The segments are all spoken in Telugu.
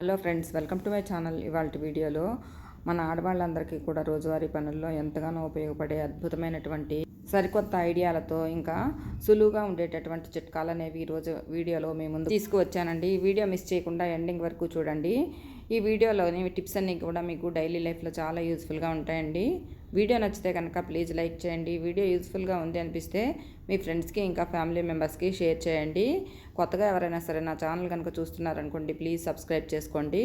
Hello friends welcome to my channel. ఇవాళ వీడియోలో మన ఆడవాళ్ళందరికీ కూడా రోజువారీ పనుల్లో ఎంతగానో ఉపయోగపడే అద్భుతమైనటువంటి సరికొత్త ఐడియాలతో ఇంకా సులువుగా ఉండేటటువంటి చిట్కాలు అనేవి ఈరోజు వీడియోలో మీ ముందు తీసుకువచ్చానండి. ఈ వీడియో మిస్ చేయకుండా ఎండింగ్ వరకు చూడండి. ఈ వీడియోలోని టిప్స్ అన్నీ కూడా మీకు డైలీ లైఫ్లో చాలా యూస్ఫుల్గా ఉంటాయండి. వీడియో నచ్చితే కనుక ప్లీజ్ లైక్ చేయండి. వీడియో యూస్ఫుల్గా ఉంది అనిపిస్తే మీ ఫ్రెండ్స్కి ఇంకా ఫ్యామిలీ మెంబర్స్కి షేర్ చేయండి. కొత్తగా ఎవరైనా సరే నా ఛానల్ కనుక చూస్తున్నారనుకోండి ప్లీజ్ సబ్స్క్రైబ్ చేసుకోండి.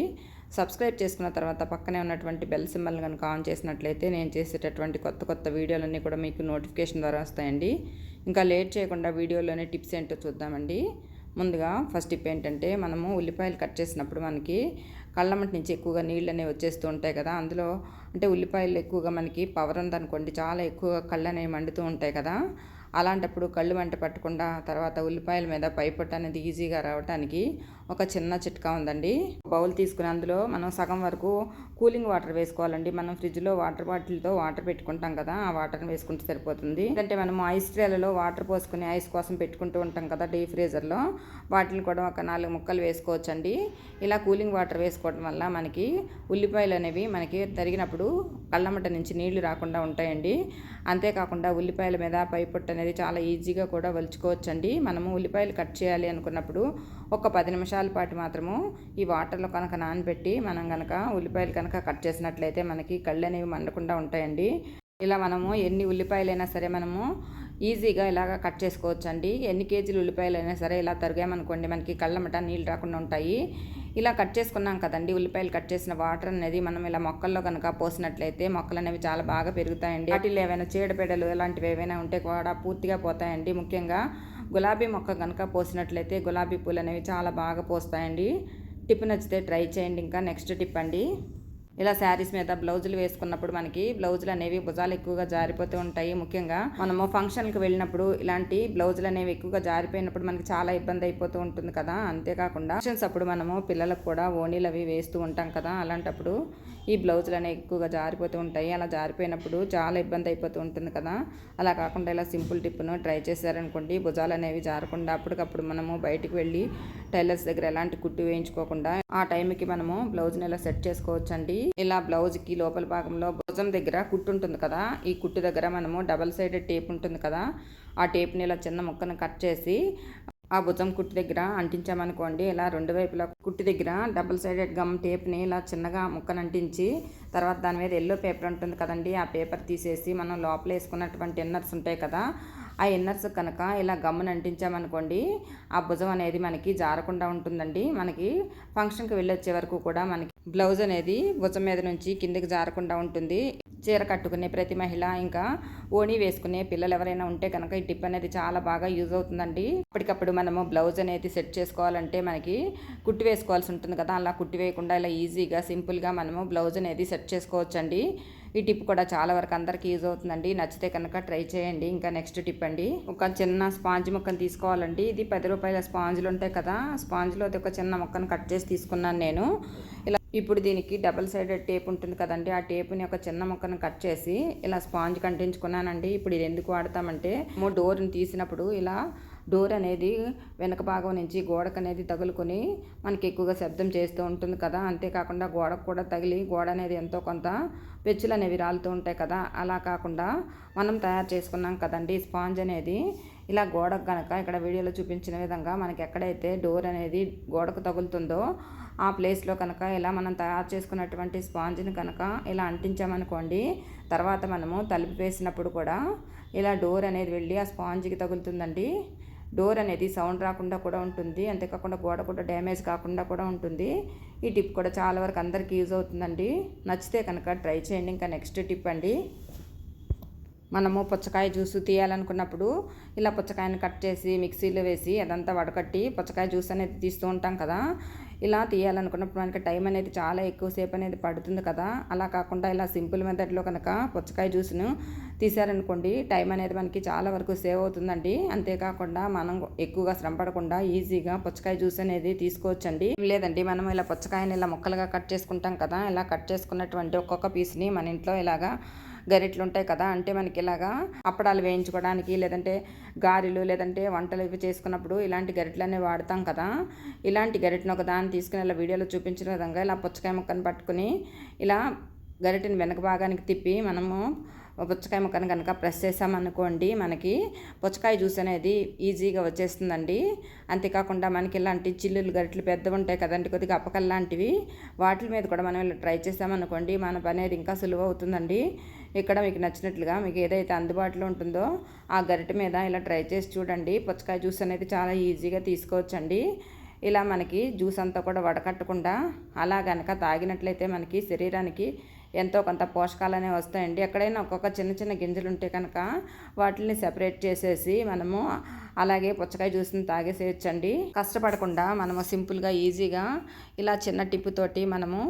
సబ్స్క్రైబ్ చేసుకున్న తర్వాత పక్కనే ఉన్నటువంటి బెల్ సింబల్ కనుక ఆన్ చేసినట్లయితే నేను చేసేటటువంటి కొత్త కొత్త వీడియోలన్నీ కూడా మీకు నోటిఫికేషన్ ద్వారా వస్తాయండి. ఇంకా లేట్ చేయకుండా వీడియోలోనే టిప్స్ ఏంటో చూద్దామండి. ముందుగా ఫస్ట్ టిప్ ఏంటంటే మనము ఉల్లిపాయలు కట్ చేసినప్పుడు మనకి కళ్ళమటి నుంచి ఎక్కువగా నీళ్ళు అనేవి వచ్చేస్తూ ఉంటాయి కదా అందులో అంటే ఉల్లిపాయలు ఎక్కువగా మనకి పవర్ ఉందనుకోండి చాలా ఎక్కువగా కళ్ళు అనేవి మండుతూ ఉంటాయి కదా. అలాంటప్పుడు కళ్ళు వెంట పట్టకుండా తర్వాత ఉల్లిపాయల మీద పైపొట్టు అనేది ఈజీగా రావడానికి ఒక చిన్న చిట్కా ఉందండి. బౌల్ తీసుకుని అందులో మనం సగం వరకు కూలింగ్ వాటర్ వేసుకోవాలండి. మనం ఫ్రిడ్జ్లో వాటర్ బాటిల్తో వాటర్ పెట్టుకుంటాం కదా ఆ వాటర్ని వేసుకుంటే సరిపోతుంది. అంటే మనం ఐస్ ట్రేలలో వాటర్ పోసుకుని ఐస్ కోసం పెట్టుకుంటూ ఉంటాం కదా డీ ఫ్రీజర్లో. వాటిని కూడా ఒక నాలుగు ముక్కలు వేసుకోవచ్చండి. ఇలా కూలింగ్ వాటర్ వేసుకోవడం వల్ల మనకి ఉల్లిపాయలు అనేవి మనకి తరిగినప్పుడు కళ్ళమట నుంచి నీళ్ళు రాకుండా ఉంటాయండి. అంతేకాకుండా ఉల్లిపాయల మీద పైపొట్టు అనేది చాలా ఈజీగా కూడా వలుచుకోవచ్చండి. మనము ఉల్లిపాయలు కట్ చేయాలి అనుకున్నప్పుడు ఒక పది నిమిషాల పాటు మాత్రము ఈ వాటర్లో కనుక నానబెట్టి మనం కనుక ఉల్లిపాయలు కనుక కట్ చేసినట్లయితే మనకి కళ్ళు అనేవి మండకుండా ఉంటాయండి. ఇలా మనము ఎన్ని ఉల్లిపాయలైనా సరే మనము ఈజీగా ఇలాగ కట్ చేసుకోవచ్చు అండి ఎన్ని కేజీలు ఉల్లిపాయలు అయినా సరే ఇలా తరిగామనుకోండి మనకి కళ్ళమట నీళ్ళు రాకుండా ఉంటాయి. ఇలా కట్ చేసుకున్నాం కదండి. ఉల్లిపాయలు కట్ చేసిన వాటర్ అనేది మనం ఇలా మొక్కల్లో కనుక పోసినట్లయితే మొక్కలు అనేవి చాలా బాగా పెరుగుతాయండి. వాటిలో ఏవైనా చీడపీడలు ఇలాంటివి ఏవైనా ఉంటే కూడా పూర్తిగా పోతాయండి. ముఖ్యంగా గులాబీ మొక్క కనుక పోసినట్లయితే గులాబీ పూలు అనేవి చాలా బాగా పోస్తాయండి. టిప్ నచ్చితే ట్రై చేయండి. ఇంకా నెక్స్ట్ టిప్ అండి. ఇలా శారీస్ మీద బ్లౌజులు వేసుకున్నప్పుడు మనకి బ్లౌజులు అనేవి భుజాలు ఎక్కువగా జారిపోతూ ఉంటాయి. ముఖ్యంగా మనము ఫంక్షన్కి వెళ్ళినప్పుడు ఇలాంటి బ్లౌజులు అనేవి ఎక్కువగా జారిపోయినప్పుడు మనకి చాలా ఇబ్బంది అయిపోతూ ఉంటుంది కదా. అంతేకాకుండా ఫంక్షన్స్ అప్పుడు మనము పిల్లలకు కూడా ఓనీలు అవి వేస్తూ ఉంటాం కదా. అలాంటప్పుడు ఈ బ్లౌజులు అనేవి ఎక్కువగా జారిపోతూ ఉంటాయి. అలా జారిపోయినప్పుడు చాలా ఇబ్బంది అయిపోతూ ఉంటుంది కదా. అలా కాకుండా ఇలా సింపుల్ టిప్ను ట్రై చేశారనుకోండి భుజాలు అనేవి జారకుండా అప్పటికప్పుడు మనము బయటికి వెళ్ళి టైలర్స్ దగ్గర ఎలాంటి కుట్టు వేయించుకోకుండా ఆ టైంకి మనము బ్లౌజ్ని ఇలా సెట్ చేసుకోవచ్చండి. ఇలా బ్లౌజ్కి లోపల భాగంలో భుజం దగ్గర కుట్టు ఉంటుంది కదా ఈ కుట్టు దగ్గర మనము డబల్ సైడెడ్ టేప్ ఉంటుంది కదా ఆ టేప్ని ఇలా చిన్న ముక్కను కట్ చేసి ఆ భుజం కుట్టు దగ్గర అంటించామనుకోండి ఇలా రెండు వైపులా కుట్టు దగ్గర డబుల్ సైడెడ్ గమ్ టేప్ని ఇలా చిన్నగా ముక్కను అంటించి తర్వాత దాని మీద ఎల్లో పేపర్ ఉంటుంది కదండి ఆ పేపర్ తీసేసి మనం లోపల వేసుకున్నటువంటి ఇన్నర్స్ ఉంటాయి కదా ఆ ఇన్నర్స్ కనుక ఇలా గమ్మును అంటించామనుకోండి ఆ భుజం అనేది మనకి జారకుండా ఉంటుందండి మనకి ఫంక్షన్కి వెళ్ళొచ్చే వరకు కూడా మనకి బ్లౌజ్ అనేది భుజం మీద నుంచి కిందకి జారకుండా ఉంటుంది. చీర కట్టుకునే ప్రతి మహిళ ఇంకా ఓణి వేసుకునే పిల్లలు ఎవరైనా ఉంటే కనుక ఈ టిప్ అనేది చాలా బాగా యూజ్ అవుతుందండి. అప్పటికప్పుడు మనము బ్లౌజ్ అనేది సెట్ చేసుకోవాలంటే మనకి కుట్టి వేసుకోవాల్సి ఉంటుంది కదా. అలా కుట్టి వేయకుండా ఇలా ఈజీగా సింపుల్గా మనము బ్లౌజ్ అనేది సెట్ చేసుకోవచ్చండి. ఈ టిప్ కూడా చాలా వరకు అందరికీ యూజ్ అవుతుందండి. నచ్చితే కనుక ట్రై చేయండి. ఇంకా నెక్స్ట్ టిప్ అండి. ఒక చిన్న స్పాంజ్ ముక్కను తీసుకోవాలండి. ఇది పది రూపాయల స్పాంజ్లు ఉంటాయి కదా. స్పాంజ్లో ఒక చిన్న ముక్కను కట్ చేసి తీసుకున్నాను నేను. ఇలా ఇప్పుడు దీనికి డబల్ సైడెడ్ టేప్ ఉంటుంది కదండి. ఆ టేప్ని ఒక చిన్న ముక్కను కట్ చేసి ఇలా స్పాంజ్ కంటించుకున్నానండి. ఇప్పుడు ఇది ఎందుకు వాడతామంటే డోర్ని తీసినప్పుడు ఇలా డోర్ అనేది వెనక భాగం నుంచి గోడకు అనేది తగులుకొని మనకి ఎక్కువగా శబ్దం చేస్తూ ఉంటుంది కదా. అంతేకాకుండా గోడకు కూడా తగిలి గోడ అనేది ఎంతో కొంత పెచ్చులు అనేవి రాలుతూ ఉంటాయి కదా. అలా కాకుండా మనం తయారు చేసుకున్నాం కదండి. స్పాంజ్ అనేది ఇలా గోడకు కనుక ఇక్కడ వీడియోలో చూపించిన విధంగా మనకి ఎక్కడైతే డోర్ అనేది గోడకు తగులుతుందో ఆ ప్లేస్లో కనుక ఇలా మనం తయారు చేసుకున్నటువంటి స్పాంజ్ని కనుక ఇలా అంటించామనుకోండి తర్వాత మనము తలుపు వేసినప్పుడు కూడా ఇలా డోర్ అనేది వెళ్ళి ఆ స్పాంజ్కి తగులుతుందండి. డోర్ అనేది సౌండ్ రాకుండా కూడా ఉంటుంది అంతేకాకుండా గోడ కూడా డ్యామేజ్ కాకుండా కూడా ఉంటుంది. ఈ టిప్ కూడా చాలా వరకు అందరికీ యూజ్ అవుతుందండి. నచ్చితే కనుక ట్రై చేయండి. ఇంకా నెక్స్ట్ టిప్ అండి. మనము పుచ్చకాయ జ్యూస్ తీయాలనుకున్నప్పుడు ఇలా పుచ్చకాయని కట్ చేసి మిక్సీలో వేసి అదంతా వడకట్టి పుచ్చకాయ జ్యూస్ అనేది తీస్తూ ఉంటాం కదా. ఇలా తీయాలనుకున్నప్పుడు మనకి టైం అనేది చాలా ఎక్కువసేపు అనేది పడుతుంది కదా. అలా కాకుండా ఇలా సింపుల్ మెథడ్లో కనుక పుచ్చకాయ జ్యూస్ను తీసారనుకోండి టైం అనేది మనకి చాలా వరకు సేవ్ అవుతుందండి. అంతేకాకుండా మనం ఎక్కువగా శ్రమ పడకుండా ఈజీగా పుచ్చకాయ జ్యూస్ అనేది తీసుకోవచ్చండి. లేదండి మనం ఇలా పుచ్చకాయని ఇలా ముక్కలుగా కట్ చేసుకుంటాం కదా. ఇలా కట్ చేసుకున్నటువంటి ఒక్కొక్క పీస్ని మన ఇంట్లో ఇలాగా గరిట్లు ఉంటాయి కదా అంటే మనకి ఇలాగా అప్పడాలు వేయించుకోవడానికి లేదంటే గారెలు లేదంటే వంటలు ఇవి చేసుకున్నప్పుడు ఇలాంటి గరిటలు అనేవి వాడతాం కదా. ఇలాంటి గరిటను ఒక దాన్ని తీసుకుని ఇలా వీడియోలో చూపించిన విధంగా ఇలా పుచ్చకాయ ముక్కను పట్టుకుని ఇలా గరిటెని వెనక భాగానికి తిప్పి మనము పుచ్చకాయ ముక్కను కనుక ప్రెస్ చేసామనుకోండి మనకి పుచ్చకాయ జ్యూస్ అనేది ఈజీగా వచ్చేస్తుందండి. అంతేకాకుండా మనకి ఇలాంటి చిల్లులు గరిటలు పెద్దవి ఉంటాయి కదండి కొద్దిగా అప్పకల్ లాంటివి. వాటి మీద కూడా మనం ఇలా ట్రై చేసామనుకోండి మన పని అనేది ఇంకా సులువు అవుతుందండి. ఇక్కడ మీకు నచ్చినట్లుగా మీకు ఏదైతే అందుబాటులో ఉంటుందో ఆ గరిటె మీద ఇలా ట్రై చేసి చూడండి. పుచ్చకాయ జ్యూస్ అనేది చాలా ఈజీగా తీసుకోవచ్చండి. ఇలా మనకి జ్యూస్ అంతా కూడా వడకట్టకుండా అలా కనుక తాగినట్లయితే మనకి శరీరానికి ఎంతో కొంత పోషకాలు అనేవి వస్తాయండి. ఎక్కడైనా ఒక్కొక్క చిన్న చిన్న గింజలు ఉంటే కనుక వాటిని సెపరేట్ చేసేసి మనము అలాగే పుచ్చకాయ జ్యూస్ని తాగేసేయచ్చండి. కష్టపడకుండా మనము సింపుల్గా ఈజీగా ఇలా చిన్న టిప్పుతోటి మనము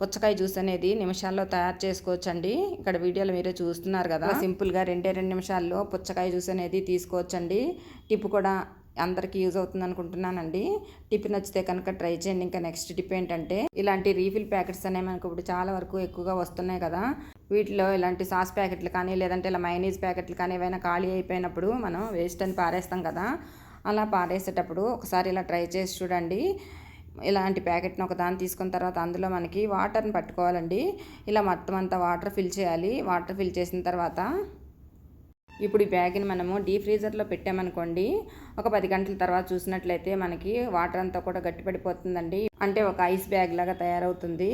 పుచ్చకాయ జ్యూస్ అనేది నిమిషాల్లో తయారు చేసుకోవచ్చండి. ఇక్కడ వీడియోలో మీరే చూస్తున్నారు కదా. సింపుల్గా రెండే రెండు నిమిషాల్లో పుచ్చకాయ జ్యూస్ అనేది తీసుకోవచ్చండి. టిప్పు కూడా అందరికీ యూజ్ అవుతుంది అనుకుంటున్నానండి. టిఫిన్ నచ్చితే కనుక ట్రై చేయండి. ఇంకా నెక్స్ట్ టిప్ ఏంటంటే ఇలాంటి రీఫిల్ ప్యాకెట్స్ అనేవి మనకు ఇప్పుడు చాలా వరకు ఎక్కువగా వస్తున్నాయి కదా. వీటిలో ఇలాంటి సాస్ ప్యాకెట్లు కానీ లేదంటే ఇలా మైనీస్ ప్యాకెట్లు కానీ ఏవైనా ఖాళీ అయిపోయినప్పుడు మనం వేస్ట్ అని పారేస్తాం కదా. అలా పారేసేటప్పుడు ఒకసారి ఇలా ట్రై చేసి చూడండి. ఇలాంటి ప్యాకెట్ని ఒక దాన్ని తీసుకున్న తర్వాత అందులో మనకి వాటర్ని పట్టుకోవాలండి. ఇలా మొత్తం అంతా వాటర్ ఫిల్ చేయాలి. వాటర్ ఫిల్ చేసిన తర్వాత ఇప్పుడు ఈ బ్యాగ్ని మనము డీ ఫ్రీజర్లో పెట్టామనుకోండి ఒక పది గంటల తర్వాత చూసినట్లయితే మనకి వాటర్ అంతా కూడా గట్టిపడిపోతుందండి. అంటే ఒక ఐస్ బ్యాగ్ లాగా తయారవుతుంది.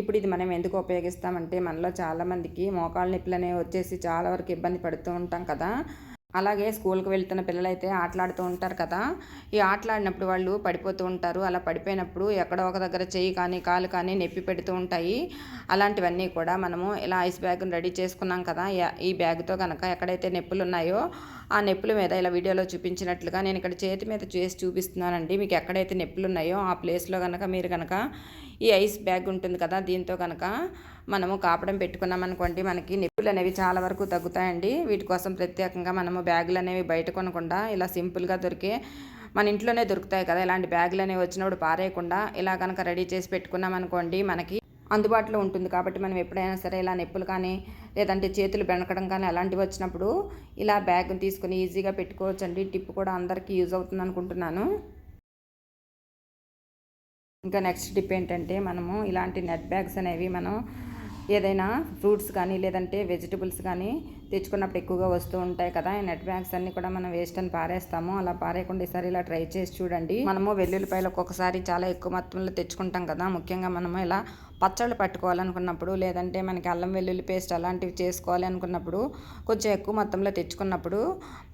ఇప్పుడు ఇది మనం ఎందుకు ఉపయోగిస్తామంటే మనలో చాలామందికి మోకాళ్ళ నొప్పులు అనేవి వచ్చేసి చాలా వరకు ఇబ్బంది పడుతూ ఉంటాం కదా. అలాగే స్కూల్కి వెళ్తున్న పిల్లలైతే ఆటలాడుతూ ఉంటారు కదా. ఈ ఆటలాడినప్పుడు వాళ్ళు పడిపోతూ ఉంటారు. అలా పడిపోయినప్పుడు ఎక్కడో ఒక దగ్గర చేయి కానీ కాలు కానీ నొప్పి పెడుతూ ఉంటాయి. అలాంటివన్నీ కూడా మనము ఇలా ఐస్ బ్యాగ్ను రెడీ చేసుకున్నాం కదా. ఈ బ్యాగ్తో కనుక ఎక్కడైతే నొప్పులు ఉన్నాయో ఆ నొప్పుల మీద ఇలా వీడియోలో చూపించినట్లుగా నేను ఇక్కడ చేతి మీద చేసి చూపిస్తున్నానండి. మీకు ఎక్కడైతే నొప్పులు ఉన్నాయో ఆ ప్లేస్లో కనుక మీరు కనుక ఈ ఐస్ బ్యాగ్ ఉంటుంది కదా దీంతో కనుక మనము కాపడం పెట్టుకున్నాం అనుకోండి మనకి నిప్పులు అనేవి చాలా వరకు తగ్గుతాయండి. వీటి కోసం ప్రత్యేకంగా మనము బ్యాగులు అనేవి బయట కొనకుండా ఇలా సింపుల్గా దొరికే మన ఇంట్లోనే దొరుకుతాయి కదా. ఇలాంటి బ్యాగులు అనేవి వచ్చినప్పుడు పారేయకుండా ఇలా కనుక రెడీ చేసి పెట్టుకున్నాం అనుకోండి మనకి అందుబాటులో ఉంటుంది. కాబట్టి మనం ఎప్పుడైనా సరే ఇలా నొప్పులు కానీ లేదంటే చేతులు బెనకడం కానీ అలాంటివి వచ్చినప్పుడు ఇలా బ్యాగ్ని తీసుకొని ఈజీగా పెట్టుకోవచ్చండి. టిప్ కూడా అందరికీ యూజ్ అవుతుంది అనుకుంటున్నాను ఇంకా నెక్స్ట్ టిప్ ఏంటంటే మనము ఇలాంటి నెట్ బ్యాగ్స్ అనేవి మనం ఏదైనా ఫ్రూట్స్ కానీ లేదంటే వెజిటబుల్స్ కానీ తెచ్చుకున్నప్పుడు ఎక్కువగా వస్తూ ఉంటాయి కదా. ఈ నెట్ బ్యాగ్స్ అన్ని కూడా మనం వేస్ట్ అని పారేస్తాము. అలా పారేయకుండా ఈసారి ఇలా ట్రై చేసి చూడండి. మనము వెల్లుల్లిపాయలు ఒక్కొక్కసారి చాలా ఎక్కువ మొత్తంలో తెచ్చుకుంటాం కదా. ముఖ్యంగా మనము ఇలా పచ్చళ్ళు పట్టుకోవాలనుకున్నప్పుడు లేదంటే మనకి అల్లం వెల్లుల్లి పేస్ట్ అలాంటివి చేసుకోవాలి అనుకున్నప్పుడు కొంచెం ఎక్కువ మొత్తంలో తెచ్చుకున్నప్పుడు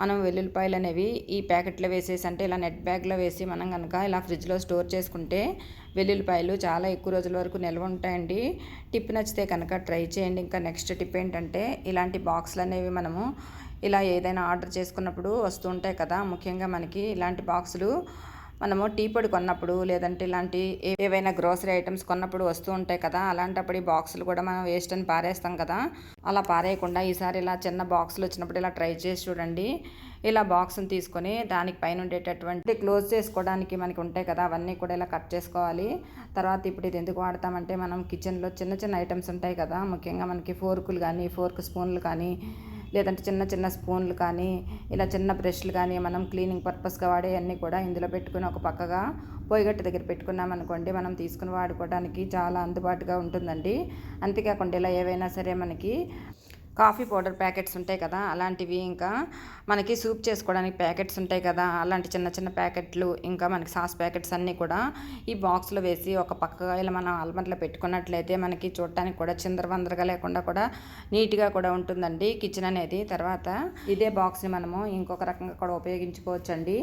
మనం వెల్లుల్లిపాయలు అనేవి ఈ ప్యాకెట్లో వేసేసి అంటే ఇలా నెట్ బ్యాగ్లో వేసి మనం కనుక ఇలా ఫ్రిడ్జ్లో స్టోర్ చేసుకుంటే వెల్లుల్లిపాయలు చాలా ఎక్కువ రోజుల వరకు నిల్వ ఉంటాయండి. టిప్ నచ్చితే కనుక ట్రై చేయండి. ఇంకా నెక్స్ట్ టిప్ ఏంటంటే ఇలాంటి బాక్స్లు అనేవి మనము ఇలా ఏదైనా ఆర్డర్ చేసుకున్నప్పుడు వస్తూ ఉంటాయి కదా. ముఖ్యంగా మనకి ఇలాంటి బాక్సులు మనము టీ పొడి కొన్నప్పుడు లేదంటే ఇలాంటి ఏవైనా గ్రోసరీ ఐటమ్స్ కొన్నప్పుడు వస్తూ ఉంటాయి కదా అలాంటప్పుడు ఈ బాక్సులు కూడా మనం వేస్ట్ అని పారేస్తాం కదా. అలా పారేయకుండా ఈసారి ఇలా చిన్న బాక్సులు వచ్చినప్పుడు ఇలా ట్రై చేసి చూడండి. ఇలా బాక్స్ని తీసుకొని దానికి పైన ఉండేటటువంటి క్లోజ్ చేసుకోవడానికి మనకి ఉంటాయి కదా అవన్నీ కూడా ఇలా కట్ చేసుకోవాలి. తర్వాత ఇప్పుడు ఇది ఎందుకు వాడతామంటే మనం కిచెన్లో చిన్న చిన్న ఐటమ్స్ ఉంటాయి కదా ముఖ్యంగా మనకి ఫోర్కులు కానీ ఫోర్క్ స్పూన్లు కానీ లేదంటే చిన్న చిన్న స్పూన్లు కానీ ఇలా చిన్న బ్రష్లు కానీ మనం క్లీనింగ్ పర్పస్గా వాడేవన్నీ కూడా ఇందులో పెట్టుకుని ఒక పక్కగా పొయ్యిగట్టు దగ్గర పెట్టుకున్నాం అనుకోండి మనం తీసుకుని వాడుకోవడానికి చాలా అందుబాటుగా ఉంటుందండి. అంతేకాకుండా ఇలా ఏవైనా సరే మనకి కాఫీ పౌడర్ ప్యాకెట్స్ ఉంటాయి కదా అలాంటివి ఇంకా మనకి సూప్ చేసుకోవడానికి ప్యాకెట్స్ ఉంటాయి కదా అలాంటి చిన్న చిన్న ప్యాకెట్లు ఇంకా మనకి సాస్ ప్యాకెట్స్ అన్నీ కూడా ఈ బాక్స్లో వేసి ఒక పక్కగా ఇలా మనం అల్మర్లో పెట్టుకున్నట్లయితే మనకి చూడటానికి కూడా చిందరవందరగా లేకుండా కూడా నీట్గా కూడా ఉంటుందండి కిచెన్ అనేది. తర్వాత ఇదే బాక్స్ని మనము ఇంకొక రకంగా కూడా ఉపయోగించుకోవచ్చండి.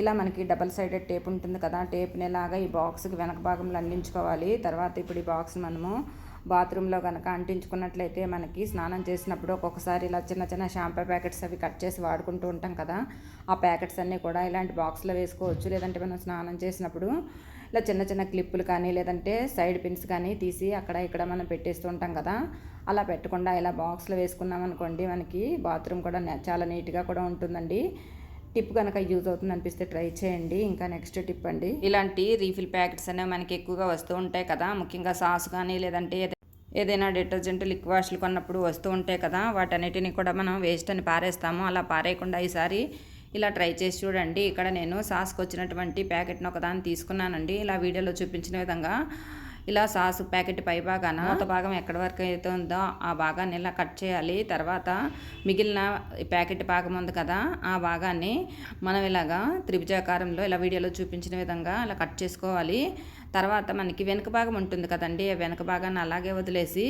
ఇలా మనకి డబల్ సైడెడ్ టేప్ ఉంటుంది కదా టేప్ని ఇలాగా ఈ బాక్స్కి వెనక భాగంలో అందించుకోవాలి తర్వాత ఇప్పుడు ఈ బాక్స్ మనము బాత్రూంలో కనుక అంటించుకున్నట్లయితే మనకి స్నానం చేసినప్పుడు ఒక్కొక్కసారి ఇలా చిన్న చిన్న షాంపూ ప్యాకెట్స్ అవి కట్ చేసి వాడుకుంటూ ఉంటాం కదా ఆ ప్యాకెట్స్ అన్నీ కూడా ఇలాంటి బాక్స్లో వేసుకోవచ్చు. లేదంటే మనం స్నానం చేసినప్పుడు ఇలా చిన్న చిన్న క్లిప్పులు కానీ లేదంటే సైడ్ పిన్స్ కానీ తీసి అక్కడ ఇక్కడ మనం పెట్టేస్తూ ఉంటాం కదా అలా పెట్టకుండా ఇలా బాక్స్లో వేసుకున్నాం అనుకోండి మనకి బాత్రూమ్ కూడా చాలా నీట్గా కూడా ఉంటుందండి. టిప్ కనుక యూజ్ అవుతుంది అనిపిస్తే ట్రై చేయండి. ఇంకా నెక్స్ట్ టిప్ అండి. ఇలాంటి రీఫిల్ ప్యాకెట్స్ అనేవి మనకి ఎక్కువగా వస్తూ ఉంటాయి కదా. ముఖ్యంగా సాస్ కానీ లేదంటే ఏదైనా డిటర్జెంట్ లిక్వాష్లు వాష్లు కొన్నప్పుడు వస్తూ ఉంటాయి కదా. వాటన్నిటిని కూడా మనం వేస్ట్ అని పారేస్తాము. అలా పారేయకుండా ఈసారి ఇలా ట్రై చేసి చూడండి. ఇక్కడ నేను సాస్కి వచ్చినటువంటి ప్యాకెట్ని ఒకదాన్ని తీసుకున్నానండి. ఇలా వీడియోలో చూపించిన విధంగా ఇలా సాస్ ప్యాకెట్ పై భాగాన మూత భాగం ఎక్కడి వరకు అయితే ఉందో ఆ భాగాన్ని ఇలా కట్ చేయాలి. తర్వాత మిగిలిన ప్యాకెట్ భాగం ఉంది కదా ఆ భాగాన్ని మనం ఇలాగా త్రిభుజాకారంలో ఇలా వీడియోలో చూపించిన విధంగా ఇలా కట్ చేసుకోవాలి. తర్వాత మనకి వెనుక భాగం ఉంటుంది కదండి ఆ వెనుక భాగాన్ని అలాగే వదిలేసి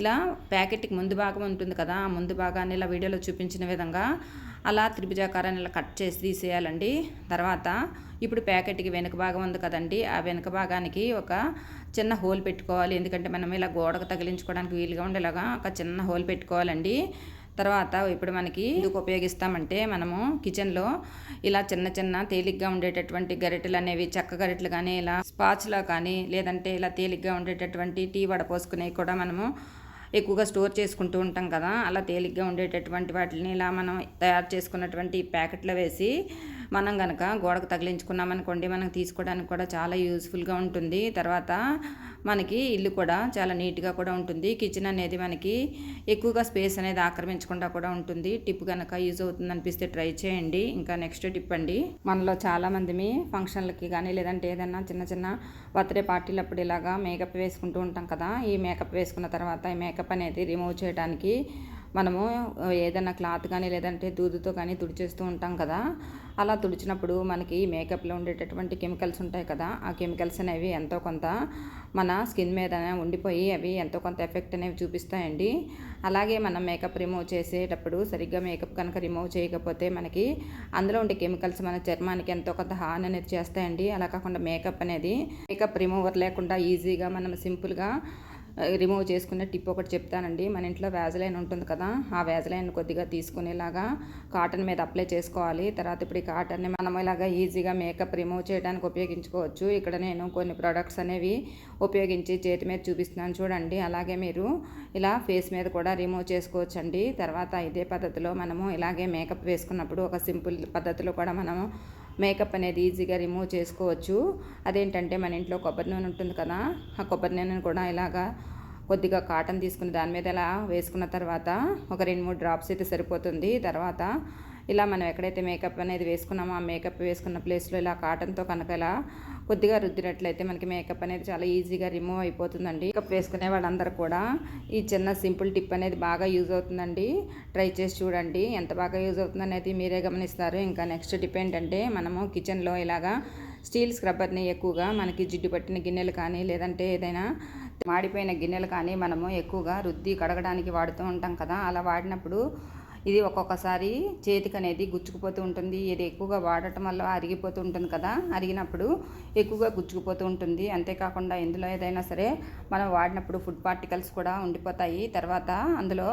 ఇలా ప్యాకెట్కి ముందు భాగం ఉంటుంది కదా ఆ ముందు భాగాన్ని ఇలా వీడియోలో చూపించిన విధంగా అలా త్రిభుజాకారాన్ని ఇలా కట్ చేసి తీసేయాలండి. తర్వాత ఇప్పుడు ప్యాకెట్కి వెనుక భాగం ఉంది కదండి ఆ వెనుక భాగానికి ఒక చిన్న హోల్ పెట్టుకోవాలి. ఎందుకంటే మనం ఇలా గోడకు తగిలించుకోవడానికి వీలుగా ఉండేలాగా ఒక చిన్న హోల్ పెట్టుకోవాలండి. తర్వాత ఇప్పుడు మనకి ఎందుకు ఉపయోగిస్తామంటే మనము కిచెన్లో ఇలా చిన్న చిన్న తేలిగ్గా ఉండేటటువంటి గరిటెలు అనేవి చెక్క గరిటెలు కానీ ఇలా స్పాచ్లో కానీ లేదంటే ఇలా తేలిగ్గా ఉండేటటువంటి టీ వడపోసుకునేవి కూడా మనము ఎక్కువగా స్టోర్ చేసుకుంటూ ఉంటాం కదా అలా తేలిగ్గా ఉండేటటువంటి వాటిని ఇలా మనం తయారు చేసుకున్నటువంటి ప్యాకెట్లో వేసి మనం కనుక గోడకు తగిలించుకున్నామనుకోండి మనకు తీసుకోవడానికి కూడా చాలా యూస్ఫుల్గా ఉంటుంది. తర్వాత మనకి ఇల్లు కూడా చాలా నీట్గా కూడా ఉంటుంది. కిచెన్ అనేది మనకి ఎక్కువగా స్పేస్ అనేది ఆక్రమించకుండా కూడా ఉంటుంది. టిప్ కనుక యూజ్ అవుతుంది అనిపిస్తే ట్రై చేయండి. ఇంకా నెక్స్ట్ టిప్ అండి మనలో చాలామంది ఫంక్షన్లకి కానీ లేదంటే ఏదైనా చిన్న చిన్న బర్త్డే పార్టీలు అప్పుడు ఇలాగా మేకప్ వేసుకుంటూ ఉంటాం కదా ఈ మేకప్ వేసుకున్న తర్వాత ఈ మేకప్ అనేది రిమూవ్ చేయడానికి మనము ఏదైనా క్లాత్ కానీ లేదంటే దూదుతో కానీ తుడిచేస్తూ ఉంటాం కదా. అలా తుడిచినప్పుడు మనకి మేకప్లో ఉండేటటువంటి కెమికల్స్ ఉంటాయి కదా. ఆ కెమికల్స్ అనేవి ఎంతో కొంత మన స్కిన్ మీద ఉండిపోయి అవి ఎంతో కొంత ఎఫెక్ట్ అనేవి చూపిస్తాయండి. అలాగే మనం మేకప్ రిమూవ్ చేసేటప్పుడు సరిగ్గా మేకప్ కనుక రిమూవ్ చేయకపోతే మనకి అందులో ఉండే కెమికల్స్ మన చర్మానికి ఎంతో కొంత హాని అనేది చేస్తాయండి. అలా కాకుండా మేకప్ అనేది మేకప్ రిమూవర్ లేకుండా ఈజీగా మనం సింపుల్గా రిమూవ్ చేసుకునే టిప్ ఒకటి చెప్తానండి. మన ఇంట్లో వ్యాజలైన్ ఉంటుంది కదా ఆ వ్యాజలైన్ కొద్దిగా తీసుకునేలాగా కాటన్ మీద అప్లై చేసుకోవాలి. తర్వాత ఇప్పుడు ఈ కాటన్ని మనం ఇలాగా ఈజీగా మేకప్ రిమూవ్ చేయడానికి ఉపయోగించుకోవచ్చు. ఇక్కడ నేను కొన్ని ప్రొడక్ట్స్ అనేవి ఉపయోగించి చేతి మీద చూపిస్తున్నాను చూడండి. అలాగే మీరు ఇలా ఫేస్ మీద కూడా రిమూవ్ చేసుకోవచ్చు అండి తర్వాత ఇదే పద్ధతిలో మనము ఇలాగే మేకప్ వేసుకున్నప్పుడు ఒక సింపుల్ పద్ధతిలో కూడా మనము మేకప్ అనేది ఈజీగా రిమూవ్ చేసుకోవచ్చు. అదేంటంటే మన ఇంట్లో కొబ్బరి నూనె ఉంటుంది కదా ఆ కొబ్బరి నూనెను కూడా ఇలాగా కొద్దిగా కాటన్ తీసుకుని దాని మీద ఇలా వేసుకున్న తర్వాత ఒక రెండు మూడు డ్రాప్స్ అయితే సరిపోతుంది. తర్వాత ఇలా మనం ఎక్కడైతే మేకప్ అనేది వేసుకున్నామో ఆ మేకప్ వేసుకున్న ప్లేస్లో ఇలా కాటన్తో కనుక ఇలా కొద్దిగా రుద్దినట్లయితే మనకి మేకప్ అనేది చాలా ఈజీగా రిమూవ్ అయిపోతుందండి. మేకప్ వేసుకునే వాళ్ళందరూ కూడా ఈ చిన్న సింపుల్ టిప్ అనేది బాగా యూజ్ అవుతుందండి. ట్రై చేసి చూడండి. ఎంత బాగా యూజ్ అవుతుందనేది మీరే గమనిస్తారు. ఇంకా నెక్స్ట్ టిప్ ఏంటంటే మనము కిచెన్లో ఇలాగా స్టీల్ స్క్రబ్బర్ని ఎక్కువగా మనకి జిడ్డు పట్టిన గిన్నెలు కానీ లేదంటే ఏదైనా మాడిపోయిన గిన్నెలు కానీ మనము ఎక్కువగా రుద్ది కడగడానికి వాడుతూ ఉంటాం కదా. అలా వాడినప్పుడు ఇది ఒక్కొక్కసారి చేతికి అనేది గుచ్చుకుపోతూ ఉంటుంది. ఇది ఎక్కువగా వాడటం వల్ల అరిగిపోతూ ఉంటుంది కదా? అరిగినప్పుడు ఎక్కువగా గుచ్చుకుపోతూ ఉంటుంది. అంతేకాకుండా ఇందులో ఏదైనా సరే మనం వాడినప్పుడు ఫుడ్ పార్టికల్స్ కూడా ఉండిపోతాయి. తర్వాత అందులో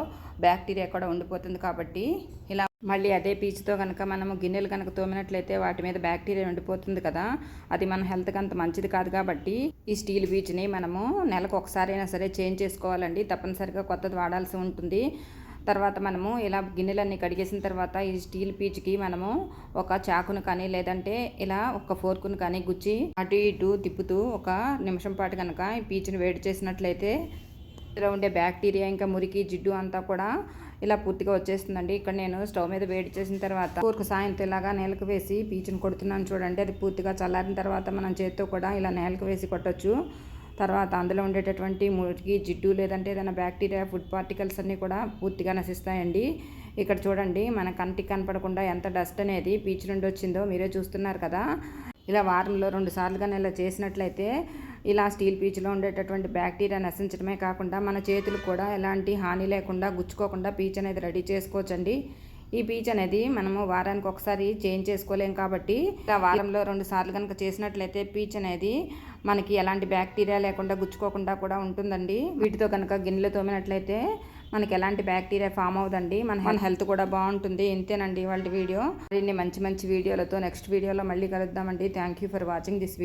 బ్యాక్టీరియా కూడా ఉండిపోతుంది కాబట్టి ఇలా మళ్ళీ అదే పీచుతో కనుక మనము గిన్నెలు కనుక తోమినట్లయితే వాటి మీద బ్యాక్టీరియా ఉండిపోతుంది కదా? అది మన హెల్త్కి అంత మంచిది కాదు కాబట్టి ఈ స్టీల్ పీచుని మనము నెలకు ఒకసారైనా సరే చేంజ్ చేసుకోవాలండి. తప్పనిసరిగా కొత్తది వాడాల్సి ఉంటుంది. తర్వాత మనము ఇలా గిన్నెలన్నీ కడిగేసిన తర్వాత ఈ స్టీల్ పీచ్కి మనము ఒక చాకును కానీ లేదంటే ఇలా ఒక ఫోర్కును కానీ గుచ్చి అటు ఇటు తిప్పుతూ ఒక నిమిషం పాటు కనుక ఈ పీచుని వేడి చేసినట్లయితే ఇలా ఉండే బ్యాక్టీరియా ఇంకా మురికి జిడ్డు అంతా కూడా ఇలా పూర్తిగా వచ్చేస్తుందండి. ఇక్కడ నేను స్టవ్ మీద వేడి చేసిన తర్వాత కూరకు సాయంతో ఇలాగా నేలకు వేసి పీచుని కొడుతున్నాను చూడండి. అది పూర్తిగా చల్లారిన తర్వాత మనం చేత్తో కూడా ఇలా నేలకు వేసి కొట్టచ్చు. తర్వాత అందులో ఉండేటటువంటి మురికి జిడ్డు లేదంటే ఏదైనా బ్యాక్టీరియా ఫుడ్ పార్టికల్స్ అన్నీ కూడా పూర్తిగా నశిస్తాయండి. ఇక్కడ చూడండి మన కంటికి కనపడకుండా ఎంత డస్ట్ అనేది పీచు నుండి వచ్చిందో మీరే చూస్తున్నారు కదా. ఇలా వారంలో రెండు సార్లు కానీ ఇలా చేసినట్లయితే ఇలా స్టీల్ పీచులో ఉండేటటువంటి బ్యాక్టీరియా నశించడమే కాకుండా మన చేతులు కూడా ఎలాంటి హాని లేకుండా గుచ్చుకోకుండా పీచ్ అనేది రెడీ చేసుకోవచ్చండి. ఈ పీచ్ అనేది మనము వారానికి ఒకసారి చేంజ్ చేసుకోలేం కాబట్టి వారంలో రెండు సార్లు కనుక చేసినట్లయితే పీచ్ అనేది మనకి ఎలాంటి బ్యాక్టీరియా లేకుండా గుచ్చుకోకుండా కూడా ఉంటుందండి. వీటితో కనుక గిన్నెలు తోమినట్లయితే మనకి ఎలాంటి బ్యాక్టీరియా ఫామ్ అవుదండి మన మన హెల్త్ కూడా బాగుంటుంది. ఇంతేనండి వాళ్ళ వీడియో. మరిన్ని మంచి మంచి వీడియోలతో నెక్స్ట్ వీడియోలో మళ్ళీ కలుద్దామండి. Thank you for watching this video.